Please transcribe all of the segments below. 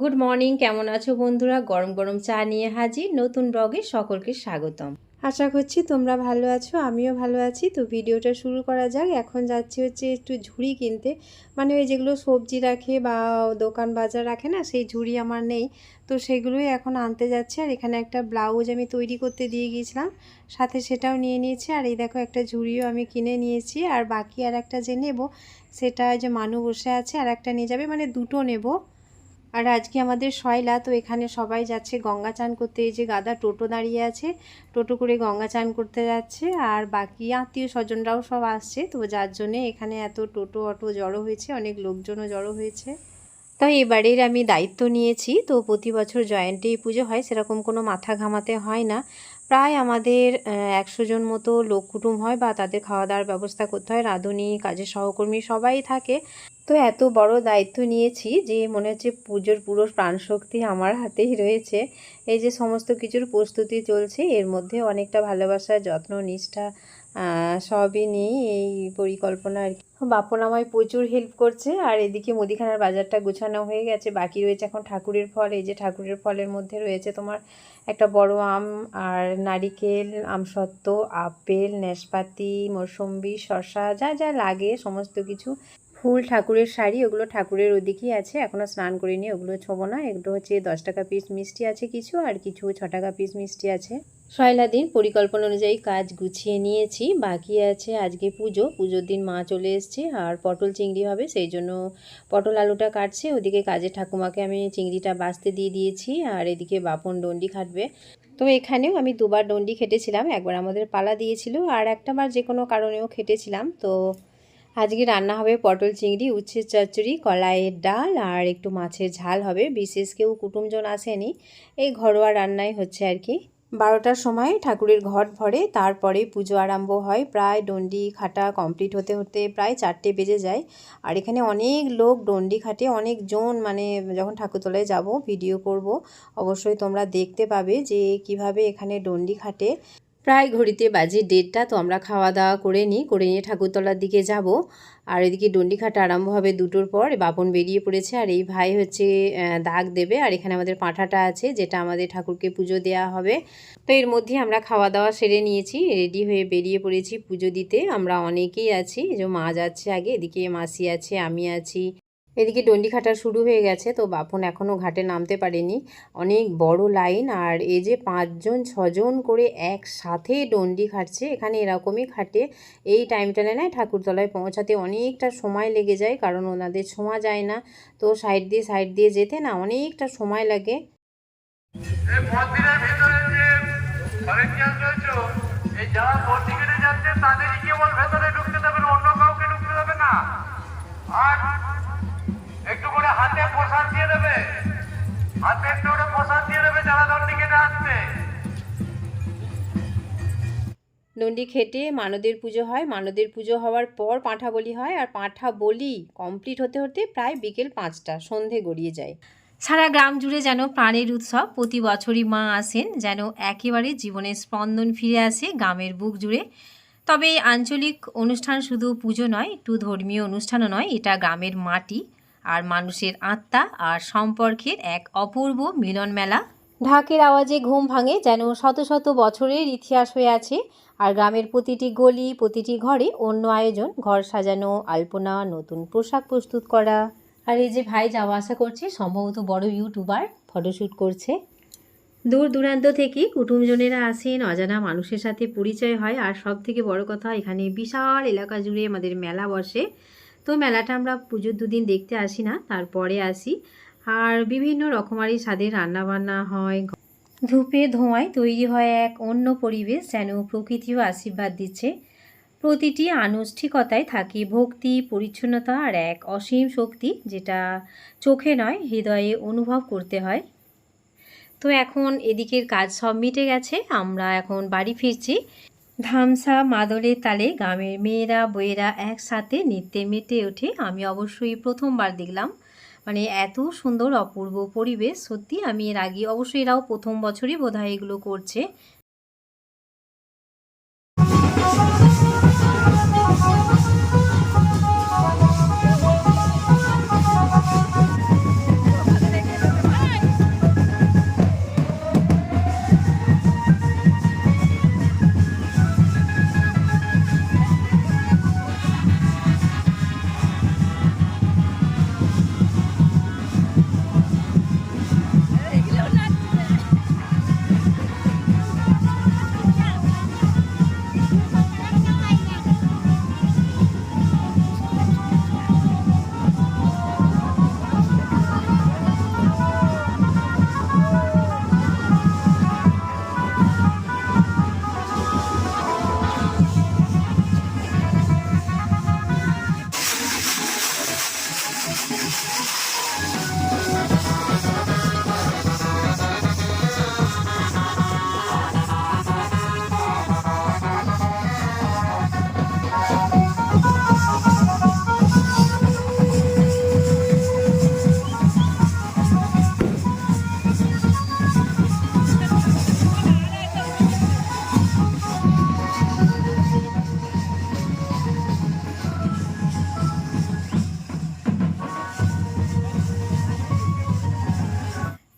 Good morning কেমন আছো বন্ধুরা? গরম গরম চা নিয়ে হাজির নতুন ব্লগে সকলকে স্বাগতম। আশা করছি তোমরা ভালো আছো, আমিও ভালো আছি। তো ভিডিওটা শুরু করা যাক। এখন যাচ্ছি হচ্ছে একটু ঝুড়ি কিনতে। মানে ওই যেগুলো সবজি রাখে বা দোকান বাজার রাখে না, সেই ঝুড়ি আমার নেই। তো সেগুলোই এখন আনতে যাচ্ছে। আর এখানে একটা ব্লাউজ আমি তৈরি করতে দিয়ে গিয়েছিলাম। সাথে সেটাও নিয়ে নিয়েছি। আর এই দেখো একটা ঝুড়িও আমি কিনে নিয়েছি। আর বাকি আর একটা যে নেব, সেটা যে মানু বসে আছে আর একটা নিয়ে যাবে। মানে দুটো নেব। আর আজকে আমাদের শয়লা, তো এখানে সবাই যাচ্ছে গঙ্গা চান করতে। এই যে গাদা টোটো দাঁড়িয়ে আছে, টোটো করে গঙ্গা চান করতে যাচ্ছে। আর বাকি আত্মীয় স্বজনরাও সব আসছে, তো যার জন্যে এখানে এত টোটো অটো জড়ো হয়েছে, অনেক লোকজনও জড়ো হয়েছে। তো এবারের আমি দায়িত্ব নিয়েছি, তো প্রতি বছর জয়েন্টেই পুজো হয়, সেরকম কোনো মাথা ঘামাতে হয় না। প্রায় আমাদের একশো জন মতো লোক কুটুম হয় বা তাদের খাওয়া দাওয়ার ব্যবস্থা করতে হয়। রাঁধুনি, কাজের সহকর্মী সবাই থাকে। তো এত বড় দায়িত্ব নিয়েছি যে মনে হচ্ছে পুজোর পুরো প্রাণশক্তি আমার হাতেই রয়েছে। এই যে সমস্ত কিছুর প্রস্তুতি চলছে, এর মধ্যে অনেকটা ভালোবাসা, যত্ন, নিষ্ঠা সবই নিয়েই এই পরিকল্পনা আর কি। বাপন আমায় প্রচুর হেল্প করছে, আর এদিকে মুদিখানার বাজারটা গুছানো হয়ে গেছে। বাকি রয়েছে এখন ঠাকুরের ফল, এই যে ঠাকুরের ফলের মধ্যে রয়েছে তোমার একটা বড় আম, আর নারিকেল, আমসত্ত্ব, আপেল নাশপাতি মৌসম্বি শশা যা যা লাগে, সমস্ত কিছু। ফুল ঠাকুরের শাড়ি, ওগুলো ঠাকুরের ওদিকেই আছে এখনও স্নান করিনি, ওগুলো ছোবো না। এগুলো হচ্ছে দশ টাকা পিস মিষ্টি আছে কিছু, আর কিছু ছ টাকা পিস মিষ্টি আছে। সয়লা দিন পরিকল্পনা অনুযায়ী কাজ গুছিয়ে নিয়েছি। বাকি আছে আজকে পুজো। পুজোর দিন মা চলে এসছে আর পটল চিংড়ি হবে, সেই জন্য পটল আলুটা কাটছে। ওদিকে কাজের ঠাকুমাকে আমি চিংড়িটা বাঁচতে দিয়ে দিয়েছি আর এদিকে বাপন ডন্ডি খাটবে। তো এখানেও আমি দুবার ডন্ডি খেটেছিলাম, একবার আমাদের পালা দিয়েছিল আর একটা বার যে কোনো কারণেও খেটেছিলাম। তো আজকে রান্না হবে পটল চিংড়ি উচ্ছের চচ্চড়ি, কলাইয়ের ডাল আর একটু মাছের ঝাল হবে। বিশেষ কেউ কুটুমজন আসেনি। এই ঘরোয়া রান্নাই হচ্ছে আর কি। বারোটার সময় ঠাকুরের ঘট ভরে, তারপরে পুজো আরম্ভ হয়। প্রায় ডন্ডি খাটা কমপ্লিট হতে হতে প্রায় চারটে বেজে যায়। আর এখানে অনেক লোক ডন্ডি খাটে, অনেকজন মানে যখন ঠাকুরতলায় যাব, ভিডিও করব, অবশ্যই তোমরা দেখতে পাবে যে কীভাবে এখানে ডন্ডি খাটে। প্রায় ঘড়িতে বাজে ডেটটা তো আমরা খাওয়া দাওয়া করে নিই, করে নিয়ে ঠাকুরতলার দিকে যাব। আর এদিকে ডন্ডিখাটা আরম্ভ হবে দুটোর পর বাপন বেরিয়ে পড়েছে। আর এই ভাই হচ্ছে দাগ দেবে। আর এখানে আমাদের পাঁঠাটা আছে, যেটা আমাদের ঠাকুরকে পুজো দেওয়া হবে। তো এর মধ্যে আমরা খাওয়া দাওয়া সেরে নিয়েছি। রেডি হয়ে বেরিয়ে পড়েছি পুজো দিতে। আমরা অনেকেই আছি। যে মা যাচ্ছে আগে, এদিকে মাসি আছে, আমি আছি। এদিকে ডন্ডি খাটা শুরু হয়ে গেছে, তো বাপন এখনও ঘাটে নামতে পারেনি। অনেক বড় লাইন, আর এই যে পাঁচজন, ছজন করে একসাথে ডন্ডি খাটছে, এখানে এরকমই খাটে। এই টাইমটা নেয় ঠাকুরতলায় পৌঁছাতে অনেকটা সময় লেগে যায়, কারণ ওনাদের ছোঁয়া যায় না। তো সাইড দিয়ে সাইড দিয়ে যেতে না অনেকটা সময় লাগে। যারা যাচ্ছে, তাদেরই কেবল ভেতরে দণ্ডি খেটে মানদের পুজো হয়। মানদের পুজো হওয়ার পর পাঁঠা বলি হয় আর পাঁঠা বলি কমপ্লিট হতে হতে প্রায় বিকেল পাঁচটা, সন্ধে গড়িয়ে যায়। সারা গ্রাম জুড়ে যেন প্রাণের উৎসব প্রতি বছরই মা আসেন, যেন একেবারে জীবনের স্পন্দন ফিরে আসে গ্রামের বুক জুড়ে। তবে এই আঞ্চলিক অনুষ্ঠান শুধু পুজো নয়, একটু ধর্মীয় অনুষ্ঠানও নয়, এটা গ্রামের মাটি আর মানুষের আত্মা আর সম্পর্কের এক অপূর্ব মিলন মেলা ঢাকের আওয়াজে ঘুম ভাঙে যেন শত শত বছরের ইতিহাস হয়ে আছে। আর গ্রামের প্রতিটি গলি, প্রতিটি ঘরে অন্য আয়োজন, ঘর সাজানো, আলপনা, নতুন পোশাক প্রস্তুত করা। আর এই যে ভাই যাওয়া আসা করছে, সম্ভবত বড় ইউটিউবার ফটোশ্যুট করছে। দূর দূরান্ত থেকে কুটুমজনেরা আসেন, অজানা মানুষের সাথে পরিচয় হয়। আর সব থেকে বড় কথা, এখানে বিশাল এলাকা জুড়ে আমাদের মেলা বসে। তো মেলাটা আমরা পুজোর দুদিন দেখতে আসি না, তারপরে আসি। আর বিভিন্ন রকমারি স্বাদের রান্নাবান্না হয়। ধূপে ধোঁয়ায় তৈরি হয় এক অন্য পরিবেশ যেন প্রকৃতিও আশীর্বাদ দিচ্ছে। প্রতিটি আনুষ্ঠিকতায় থাকে ভক্তি, পরিচ্ছন্নতা আর এক অসীম শক্তি যেটা চোখে নয়, হৃদয়ে অনুভব করতে হয়। তো এখন এদিকের কাজ সব মিটে গেছে, আমরা এখন বাড়ি ফিরছি। ধামসা মাদলের তালে গ্রামের মেয়েরা বইয়েরা একসাথে নৃত্যে মেতে ওঠে। আমি অবশ্যই প্রথমবার দেখলাম। মানে এত সুন্দর অপূর্ব পরিবেশ, সত্যি আমি এর আগে অবশ্যই এরাও প্রথম বছরই বোধহয় এগুলো করছে।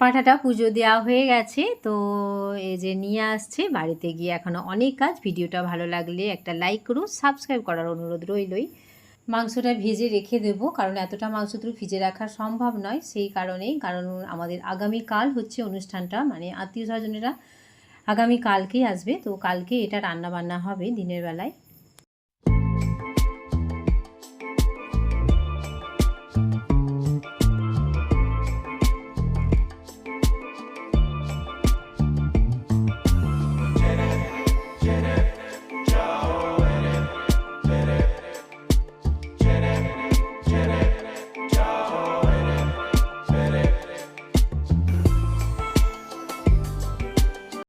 পাঠাটা পুজো দেওয়া হয়ে গেছে। তো এই যে নিয়ে আসছে, বাড়িতে গিয়ে এখনও অনেক কাজ। ভিডিওটা ভালো লাগলে একটা লাইক করুন সাবস্ক্রাইব করার অনুরোধ রইলই। মাংসটা ভেজে রেখে দেবো, কারণ এতটা মাংস তো ভিজে রাখা সম্ভব নয়। সেই কারণেই, কারণ আমাদের আগামীকাল হচ্ছে অনুষ্ঠানটা মানে আত্মীয় স্বজনেরা আগামী কালকেই আসবে। তো কালকে এটা রান্না বান্না হবে দিনের বেলায়।